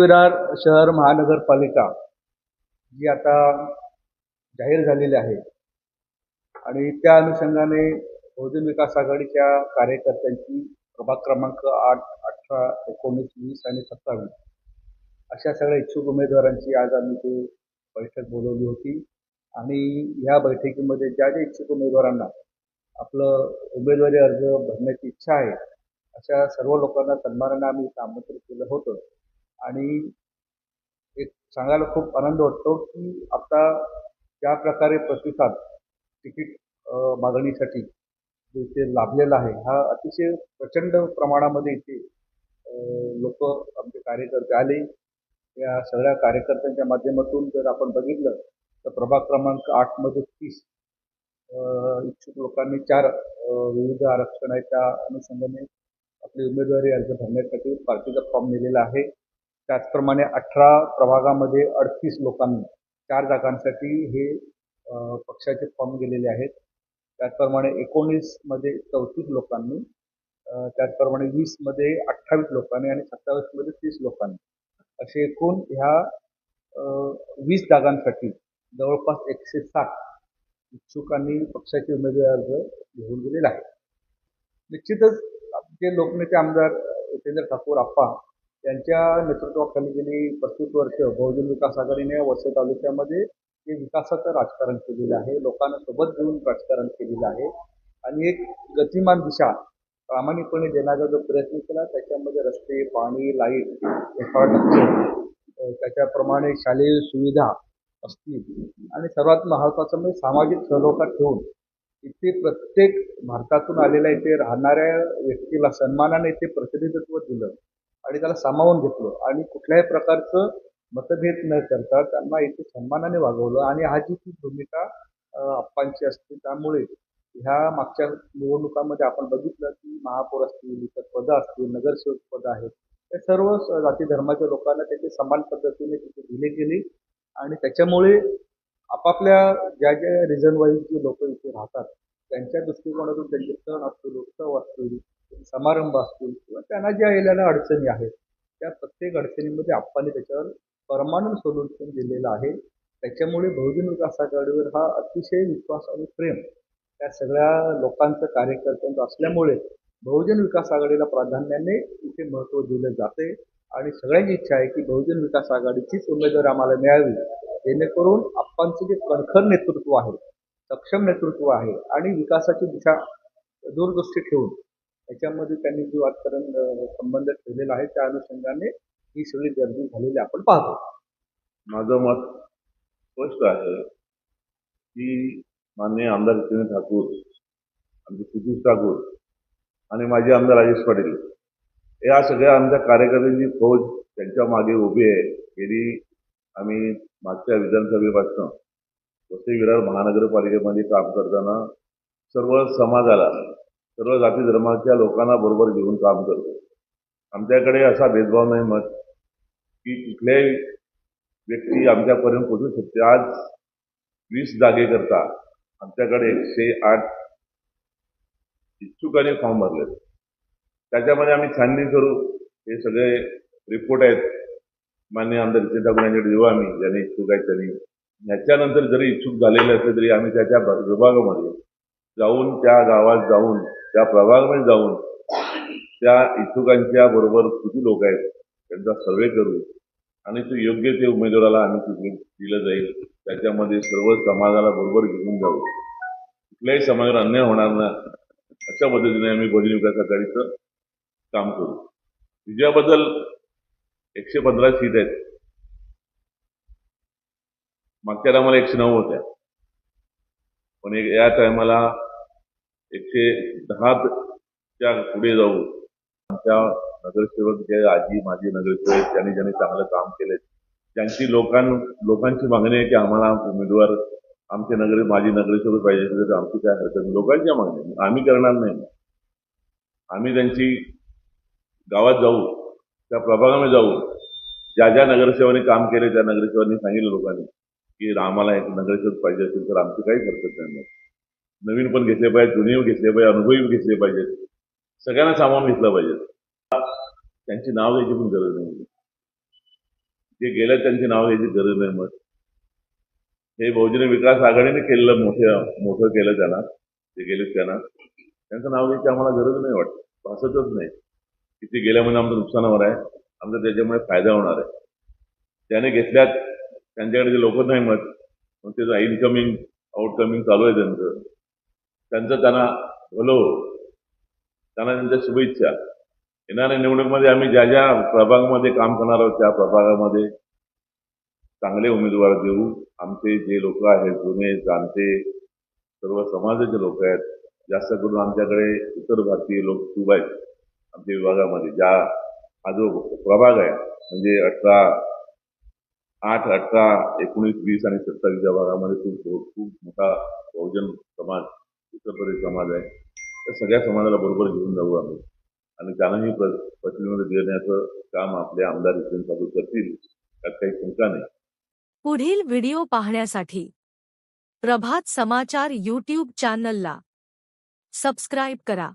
विरार शहर महानगरपालिका जी आता जाहीर झालेली आहे. आणि त्या अनुषंगाने बहुजन विकास आघाडीच्या कार्यकर्त्यांची प्रभाग क्रमांक आठ अठरा एकोणीस वीस आणि सत्तावीस अशा सगळ्या इच्छुक उमेदवारांची आज आम्ही ते बैठक बोलवली होती. आणि ह्या बैठकीमध्ये ज्या ज्या इच्छुक उमेदवारांना आपलं उमेदवारी अर्ज भरण्याची इच्छा आहे अशा सर्व लोकांना सन्मानाने आम्ही आमंत्रित केलं होतं. आणि एक सांगायला खूप आनंद वाटतो की आता ज्या प्रकारे प्रतिसाद तिकीट मागणीसाठी जे इथे लाभलेला आहे हा अतिशय प्रचंड प्रमाणामध्ये इथे लोक आमचे कार्यकर्ते आले. या सगळ्या कार्यकर्त्यांच्या माध्यमातून जर आपण बघितलं तर प्रभाग क्रमांक आठमध्ये तीस इच्छुक लोकांनी चार विविध आरक्षणाच्या अनुषंगाने आपली उमेदवारी अर्ज भरण्यासाठी पार्टीचा फॉर्म दिलेला आहे. त्याचप्रमाणे अठरा प्रभागामध्ये अडतीस लोकांनी चार जागांसाठी हे पक्षाचे फॉर्म गेलेले आहेत. त्याचप्रमाणे एकोणीसमध्ये चौतीस लोकांनी त्याचप्रमाणे वीसमध्ये अठ्ठावीस लोकांनी आणि सत्तावीसमध्ये तीस लोकांनी. असे एकूण ह्या वीस जागांसाठी जवळपास एकशे साठ इच्छुकांनी पक्षाचे उमेदवारी अर्ज घेऊन गेलेला आहे निश्चितच जे लोकनेते आमदार उपेंद्र ठाकूर आप्पा त्यांच्या नेतृत्वाखाली गेली पस्तीस वर्ष बहुजन विकास आघाडीने वसई तालुक्यामध्ये हे विकासाचं राजकारण केलेलं आहे. लोकांना सोबत घेऊन राजकारण केलेलं आहे. आणि एक गतिमान दिशा प्रामाणिकपणे देण्याचा जो प्रयत्न केला त्याच्यामध्ये रस्ते पाणी लाइट इन्फ्रास्ट्रक्चर त्याच्याप्रमाणे शालेय सुविधा असतील. आणि सर्वात महत्त्वाचं म्हणजे सामाजिक सलोखा ठेवून इथे प्रत्येक भारतातून आलेल्या इथे राहणाऱ्या व्यक्तीला सन्मानाने इथे प्रतिनिधित्व दिलं. आणि त्याला सामावून घेतलं. आणि कुठल्याही प्रकारचं मतभेद न करता त्यांना इथे सन्मानाने वागवलं. आणि हा जी ती भूमिका आप्पांची असते त्यामुळे ह्या मागच्या निवडणुकांमध्ये आपण बघितलं की महापौर असतील इतर पदं असतील नगरसेवक पदं आहेत ते सर्व स- जाती धर्माच्या लोकांना त्याचे समान पद्धतीने तिथे दिले गेले. आणि त्याच्यामुळे आपापल्या ज्या ज्या रिझन वाईज जे लोक इथे राहतात त्यांच्या दृष्टिकोनातून त्यांचे सण असतील उत्सव असतील समारंभ असतील किंवा त्यांना ज्या येणाऱ्या अडचणी आहेत त्या प्रत्येक अडचणीमध्ये आप्पांनी त्याच्यावर परमानंद सोल्युशन दिलेलं आहे. त्याच्यामुळे बहुजन विकास आघाडीवर हा अतिशय विश्वास आणि प्रेम त्या सगळ्या लोकांचं कार्यकर्त्यांचं असल्यामुळे बहुजन विकास आघाडीला प्राधान्याने इथे महत्त्व दिलं जाते. आणि सगळ्यांची इच्छा आहे की बहुजन विकास आघाडीचीच उमेदवार आम्हाला मिळावी. जेणेकरून आप्पांचं जे कणखर नेतृत्व आहे सक्षम नेतृत्व आहे आणि विकासाची दिशा दूरदृष्टी ठेवून याच्यामध्ये त्यांनी जो आजपर्यंत संबंध ठेवलेला आहे त्या अनुषंगाने ही सगळी गर्दी झालेली आपण पाहतो. माझं मत स्पष्ट आहे की माननीय आमदार जितेंद्र ठाकूर आमचे सुधीर ठाकूर आणि माजी आमदार राजेश पाटील या सगळ्या आमच्या कार्यकर्त्यांची फौज त्यांच्या मागे उभी आहे. गेली आम्ही मागच्या विधानसभेपासून वसई विरार महानगरपालिकेमध्ये काम करताना सर्व समाजाला सर्व जाती धर्माच्या लोकांना बरोबर घेऊन काम करतो. आमच्याकडे असा भेदभाव नाही मत की कुठल्याही व्यक्ती आमच्यापर्यंत पोहोचू शकते. आज वीस जागेकरता आमच्याकडे एकशे आठ इच्छुकांनी फॉर्म भरले त्याच्यामध्ये आम्ही छाननी करू. हे सगळे रिपोर्ट आहेत. मान्य आमदार जितेंद्र ठाकूर यांच्याकडे देऊ आम्ही. ज्याने इच्छुक आहेत त्यांनी. ह्याच्यानंतर जरी इच्छुक झालेले असले तरी आम्ही त्याच्या विभागामध्ये जाऊन त्या गावात जाऊन त्या प्रभागामध्ये जाऊन त्या इच्छुकांच्या बरोबर किती लोक आहेत त्यांचा सर्वे करू आणि ते योग्य ते उमेदवाराला आम्ही तिथे दिलं जाईल. त्याच्यामध्ये सर्व समाजाला बरोबर घेऊन जाऊ. कुठल्याही समाजावर अन्याय होणार ना अशा पद्धतीने आम्ही बहुजन विकास आघाडीचं काम करू. विजयाबद्दल एकशे पंधरा सीट आहेत. मागच्या टायमाला एकशे नऊ होत्या. पण या टायमाला एकशे दहाच्या पुढे जाऊ आमच्या नगरसेवक जे आजी माजी नगरसेवक त्यांनी ज्यांनी चांगलं काम केलंय त्यांची लोकां लोकांची मागणी आहे की आम्हाला उमेदवार आमचे नगर माजी नगरसेवक पाहिजे असेल तर आमची काय हरकत नाही. लोकांच्या मागणी आहे. आम्ही करणार नाही. आम्ही त्यांची गावात जाऊ त्या प्रभागामध्ये जाऊ. ज्या ज्या नगरसेवाने काम केले त्या नगरसेवांनी सांगितलं लोकांनी की आम्हाला एक नगरसेवक पाहिजे असेल तर आमची काही हरकत नाही. नवीन पण घेतले पाहिजे जुने घेतले पाहिजे अनुभवी घेतले पाहिजेत. सगळ्यांना सामावून घेतलं पाहिजे त्यांची नाव द्यायची पण गरज नाही. जे गेल्या त्यांची नाव घ्यायची गरज नाही मग. हे बहुजन विकास आघाडीने केलेलं मोठं मोठं केलं त्यांना ते गेले त्यांना. त्यांचं नाव घ्यायची आम्हाला गरज नाही वाटत. भासतच नाही. की ते गेल्यामुळे आमचं नुकसान होणार आहे. आमचा त्याच्यामुळे फायदा होणार आहे. त्याने घेतल्यात. त्यांच्याकडे जे लोक नाही मत मग त्याचं इनकमिंग आउटकमिंग चालू आहे त्यांचं. त्यांचं त्यांना भलो त्यांना त्यांच्या शुभेच्छा. येणाऱ्या निवडणुकीमध्ये आम्ही ज्या ज्या प्रभागामध्ये काम करणार आहोत त्या प्रभागामध्ये चांगले उमेदवार देऊ. आमचे जे लोक आहेत जुने जाणते सर्व समाजाचे लोक आहेत जास्त करून आमच्याकडे उत्तर भारतीय लोक खूप आहेत आमच्या विभागामध्ये. ज्या हा जो प्रभाग आहे म्हणजे अठरा आठ अठरा एकोणीस वीस आणि सत्तावीस या भागामध्ये खूप खूप मोठा बहुजन समाज उत्तर प्रदेश समाज आहे. त्या सगळ्या समाजाला बरोबर घेऊन जाऊ आम्ही. आणि त्यांनाही प्र प्रतिनिधी देण्याचं काम आपले आमदार इथून चालू करतील त्यात काही शंका नाही. पुढील व्हिडिओ पाहण्यासाठी प्रभात समाचार यूट्यूब चॅनलला सबस्क्राईब करा.